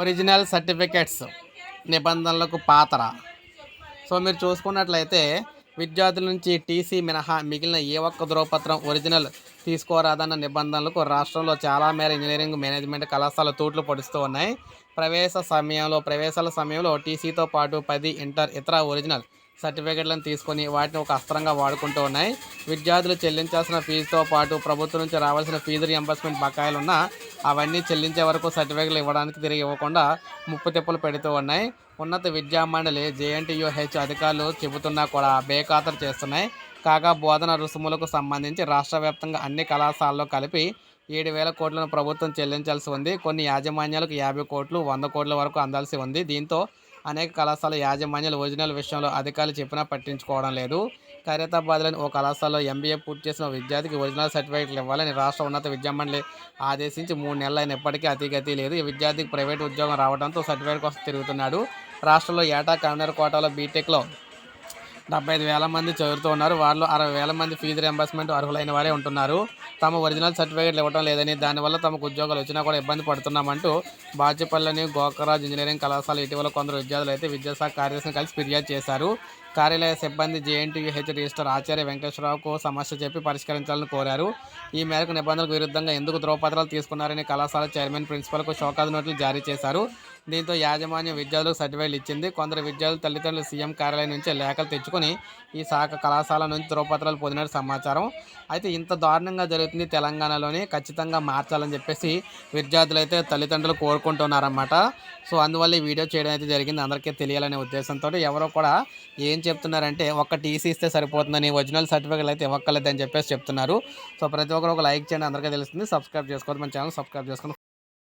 Original certificates నిబంధనలకు పాత్ర. So మీరు చూసుకున్నట్లయితే విద్యార్థుల నుంచి టీసీ మినహా మిగిలిన ఏ ఒక్క ధ్రువపత్రం ఒరిజినల్ తీసుకోరాదన్న నిబంధనలకు రాష్ట్రంలో చాలా మేర ఇంజనీరింగ్ మేనేజ్మెంట్ కళాశాల తూట్లు పొడుస్తూ ఉన్నాయి. ప్రవేశ సమయంలో ప్రవేశాల సమయంలో టీసీతో పాటు పది ఇంటర్ ఇతర ఒరిజినల్ సర్టిఫికెట్లను తీసుకొని వాటిని ఒక అస్త్రంగా వాడుకుంటూ ఉన్నాయి. విద్యార్థులు చెల్లించాల్సిన ఫీజుతో పాటు ప్రభుత్వం నుంచి రావాల్సిన ఫీజు రియంబర్స్మెంట్ బకాయిలు ఉన్నా అవన్నీ చెల్లించే వరకు సర్టిఫికెట్లు ఇవ్వడానికి తిరిగి ఇవ్వకుండా ముప్పు తిప్పలు పెడుతూ ఉన్నాయి. ఉన్నత విద్యా మండలి జేఎన్టీయూహెచ్ అధికారులు చెబుతున్నా కూడా బేఖాతరు చేస్తున్నాయి. కాగా బోధన రుసుములకు సంబంధించి రాష్ట్ర వ్యాప్తంగా అన్ని కళాశాలలో కలిపి ఏడు వేల కోట్లను ప్రభుత్వం చెల్లించాల్సి ఉంది. కొన్ని యాజమాన్యాలకు యాభై కోట్లు వంద కోట్ల వరకు అందాల్సి ఉంది. దీంతో అనేక కళాశాల యాజమాన్యాలు ఒరిజినల్ విషయంలో అధికారులు చెప్పినా పట్టించుకోవడం లేదు. ఖైరతాబాద్లోని ఓ కళాశాలలో ఎంబీఏ పూర్తి చేసిన విద్యార్థికి ఒరిజినల్ సర్టిఫికేట్లు ఇవ్వాలని రాష్ట్ర ఉన్నత విద్యామండలి ఆదేశించి మూడు నెలలు అయినప్పటికీ అతిగతి లేదు. ఈ విద్యార్థికి ప్రైవేట్ ఉద్యోగం రావడంతో సర్టిఫికేట్ కోసం తిరుగుతున్నాడు. రాష్ట్రంలో ఏటా కన్నర్ కోటాలో బీటెక్లో డెబ్బై ఐదు వేల మంది చదువుతూ ఉన్నారు. వారిలో అరవై వేల మంది ఫీజు రియంబర్స్మెంట్ అర్హులైన వారే ఉంటున్నారు. తమ ఒరిజినల్ సర్టిఫికేట్లు ఇవ్వడం లేదని దానివల్ల తమకు ఉద్యోగాలు వచ్చినా కూడా ఇబ్బంది పడుతున్నామంటూ బాచుపల్లిని గోకరాజ్ ఇంజనీరింగ్ కళాశాల ఇటీవల కొందరు విద్యార్థులు అయితే విద్యాశాఖ కార్యదర్శిని కలిసి ఫిర్యాదు చేశారు. కార్యాలయ సిబ్బంది జేఎన్టీయూహెచ్ రిజిస్టర్ ఆచార్య వెంకటేశ్వరరావుకు సమస్య చెప్పి పరిష్కరించాలని కోరారు. ఈ మేరకు నిబంధనలకు విరుద్ధంగా ఎందుకు ధ్రువపత్రాలు తీసుకున్నారని కళాశాల చైర్మన్ ప్రిన్సిపల్కు షోకాజ్ నోటీసులు జారీ చేశారు. దీంతో యాజమాన్యం విద్యార్థులకు సర్టిఫికేట్లు ఇచ్చింది. కొందరు విద్యార్థులు తల్లిదండ్రులు సీఎం కార్యాలయం నుంచి లేఖలు తెచ్చుకొని ఈ శాఖ కళాశాల నుంచి ధ్రువపత్రాలు పొందినట్టు సమాచారం. అయితే ఇంత దారుణంగా జరుగుతుంది తెలంగాణలోని. ఖచ్చితంగా మార్చాలని చెప్పేసి విద్యార్థులు అయితే తల్లిదండ్రులు కోరుకుంటున్నారన్నమాట. సో అందువల్ల ఈ వీడియో చేయడం అయితే జరిగింది. అందరికీ తెలియాలనే ఉద్దేశంతో ఎవరో కూడా ఏం చెప్తున్నారంటే ఒక్క టీసీ ఇస్తే సరిపోతుందని ఒరిజినల్ సర్టిఫికేట్లు అయితే ఇవ్వక్కర్లేదని చెప్పేసి చెప్తున్నారు. సో ప్రతి ఒక్కరు ఒక లైక్ చేయండి. అందరికీ తెలుస్తుంది. సబ్స్క్రైబ్ చేసుకోవద్దు. మన ఛానల్ సబ్స్క్రైబ్ చేసుకుని